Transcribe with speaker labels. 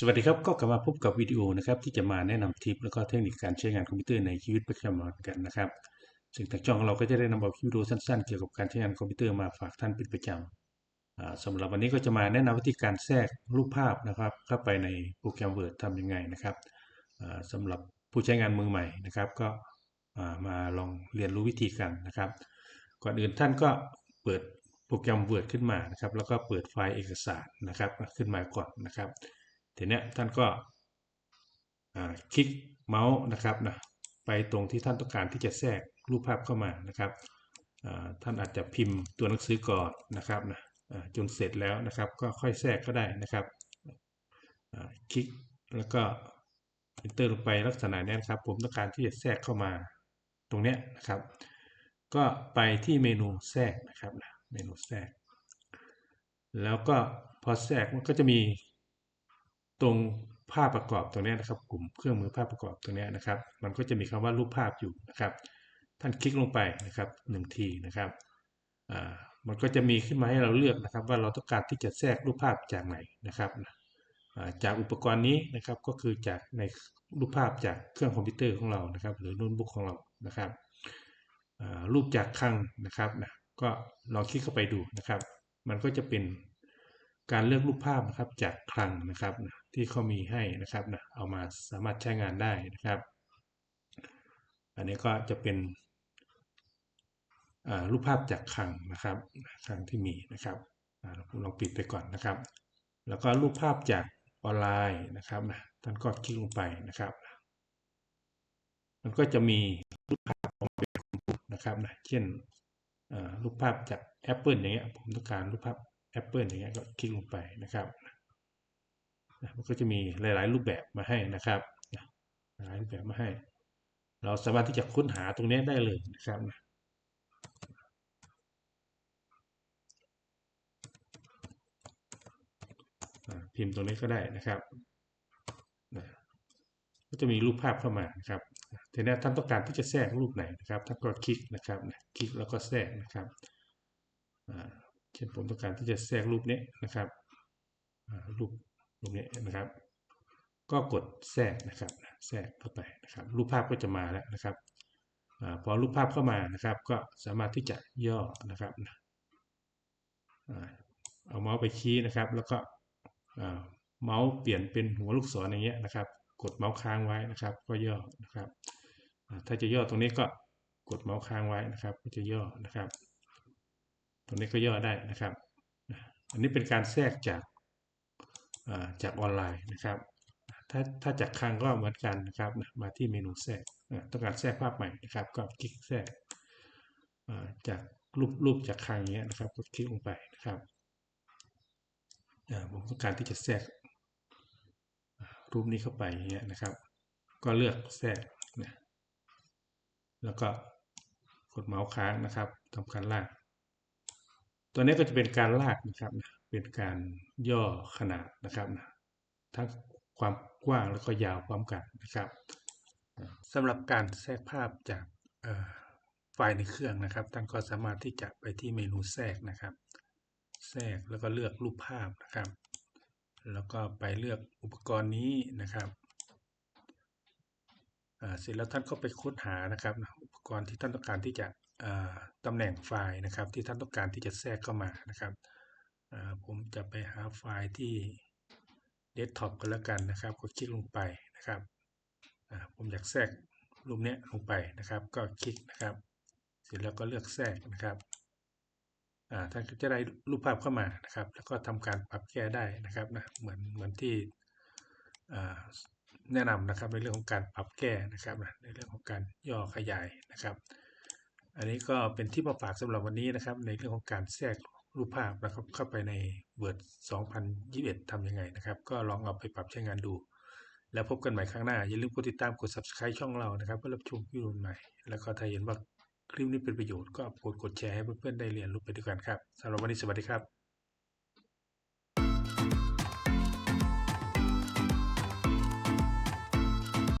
Speaker 1: สวัสดีครับ ก็กลับมาพบกับวิดีโอนะครับที่จะมาแนะนำทิปแล้วก็เทคนิคการใช้งานคอมพิวเตอร์ในชีวิตประจำวันกันนะครับ ซึ่งทางช่องเราก็จะได้นำเอาคลิปวิดีโอสั้นๆ เกี่ยวกับการใช้งานคอมพิวเตอร์มาฝากท่านเป็นประจำอ่าสำหรับวันนี้ก็จะมาแนะนำวิธีการแทรกรูปภาพนะครับ เข้าไปในโปรแกรม Word ทำยังไงนะครับอ่าสำหรับผู้ใช้งานมือใหม่นะครับ ก็อ่ามาลองเรียนรู้วิธีกันนะครับ ก่อนอื่นท่านก็เปิดโปรแกรม Word ขึ้นมานะครับ แล้วก็เปิดไฟล์เอกสารนะครับขึ้นมาก่อนนะครับ ทีนี้ท่านก็คลิกเมาส์นะครับนะไปตรงที่ท่านต้องการที่จะแทรกรูปภาพเข้ามานะครับท่านอาจจะพิมพ์ตัวหนังสือก่อนนะครับนะจนเสร็จแล้วนะครับก็ค่อยแทรกก็ได้นะครับคลิกแล้วก็ enter ลงไปลักษณะนี้นครับ ผมต้องการที่จะแทรกเข้ามาตรงเนี้ยนะครับ ก็ไปที่เมนูแทรกนะครับนะเมนูแทรก แล้วก็พอแทรกมันก็จะมี ตรงภาพประกอบตรงนี้นะครับ กลุ่มเครื่องมือภาพประกอบตรงนี้นะครับ มันก็จะมีคำว่ารูปภาพอยู่นะครับ ท่านคลิกลงไปนะครับหนึ่งทีนะครับอ่ามันก็จะมีขึ้นมาให้เราเลือกนะครับ ว่าเราต้องการที่จะแทรกรูปภาพจากไหนนะครับจากอุปกรณ์นี้นะครับก็คือจากในรูปภาพจากเครื่องคอมพิวเตอร์ของเรานะครับ หรือโน้ตบุ๊กของเรานะครับรูปจากคลังนะครับนะก็ลองคลิกเข้าไปดูนะครับ มันก็จะเป็น การเลือกรูปภาพนะครับจากคลังนะครับที่เขามีให้นะครับนะเอามาสามารถใช้งานได้นะครับ อันนี้ก็จะเป็นรูปภาพจากคลังนะครับคลังที่มีนะครับอ่าผมลองปิดไปก่อนนะครับ แล้วก็รูปภาพจากออนไลน์นะครับนะท่านก็คลิกลงไปนะครับ มันก็จะมีรูปภาพของเป็นกลุ่มนะครับนะเช่นรูปภาพจาก Apple อย่างเงี้ยผมต้องการรูปภาพ Apple อย่างเงี้ยก็คลิกลงไปนะครับมันก็จะมีหลาย ๆ รูปแบบมาให้นะครับหลายรูปแบบมาให้ เราสามารถที่จะค้นหาตรงนี้ได้เลยนะครับพิมพ์ตรงนี้ก็ได้นะครับก็จะมีรูปภาพเข้ามานะครับทีนี้ท่านต้องการที่จะแทรกรูปไหนนะครับท่านก็คลิกนะครับคลิกแล้วก็แทรกนะครับอ่า ช่นผมต้องการที่จะแทรกรูปนี้นะครับรูปรูปนี้นะครับ ก็กดแทรกนะครับ แทรกเข้าไปนะครับ รูปภาพก็จะมาแล้วนะครับอพอรูปภาพเข้ามานะครับ ก็สามารถที่จะย่อนะครับเอาเมาส์ไปชี้นะครับ แล้วก็เมาส์เปลี่ยนเป็นหัวลูกศรอย่างเงี้ยนะครับ กดเมาส์ค้างไว้นะครับ ก็ย่อนะครับ ถ้าจะย่อตรงนี้ก็กดเมาส์ค้างไว้นะครับ ก็จะย่อนะครับ ตรงนี้ก็ย่อได้นะครับ อันนี้เป็นการแทรกจากจากออนไลน์นะครับ ถ้าถ้าจากคลังก็เหมือนกันนะครับ มาที่เมนูแทรกต้องการแทรกภาพใหม่นะครับ ก็คลิกแทรกจากรูปรูปจากคลังเงี้ยนะครับก็คลิกลงไปนะครับผมต้องการที่จะแทรกรูปนี้เข้าไปเงี้ยนะครับ ก็เลือกแทรกนะแล้วก็กดเมาส์ค้างนะครับทำการลาก ตัวนี้ก็จะเป็นการลากนะครับนะเป็นการย่อขนาดนะครับนะทั้งความกว้างแล้วก็ยาวพร้อมกันนะครับสำหรับการแทรกภาพจากไฟล์ในเครื่องนะครับท่านก็สามารถที่จะไปที่เมนูแทรกนะครับ แทรกแล้วก็เลือกรูปภาพนะครับ แล้วก็ไปเลือกอุปกรณ์นี้นะครับเสร็จแล้วท่านก็ไปค้นหานะครับ กรณ์ที่ท่านต้องการที่จะตำแหน่งไฟล์นะครับ ที่ท่านต้องการที่จะแทรกเข้ามานะครับผมจะไปหาไฟล์ที่เดสก์ท็อปกันแล้วกันนะครับ ก็คลิกลงไปนะครับผมอยากแทรกรูปนี้ลงไปนะครับ ก็คลิกนะครับ เสร็จแล้วก็เลือกแทรกนะครับท่านก็จะได้รูปภาพเข้ามานะครับ แล้วก็ทำการปรับแก้ได้นะครับนะเหมือนเหมือนที่ แนะนำนะครับในเรื่องของการปรับแก้นะครับในเรื่องของการย่อขยายนะครับ อันนี้ก็เป็นที่มาฝากสำหรับวันนี้นะครับ ในเรื่องของการแทรกรูปภาพนะครับเข้าไปใน Word 2021ทำยังไงนะครับ ก็ลองเอาไปปรับใช้งานดู แล้วพบกันใหม่ครั้งหน้า อย่าลืมกดติดตามกด subscribe ช่องเรานะครับเพื่อรับชมวิดีโอใหม่ แล้วก็ถ้าเห็นว่าคลิปนี้เป็นประโยชน์ก็กดกดแชร์ให้เพื่อนๆได้เรียนรู้ไปด้วยกันครับสำหรับวันนี้สวัสดีครับ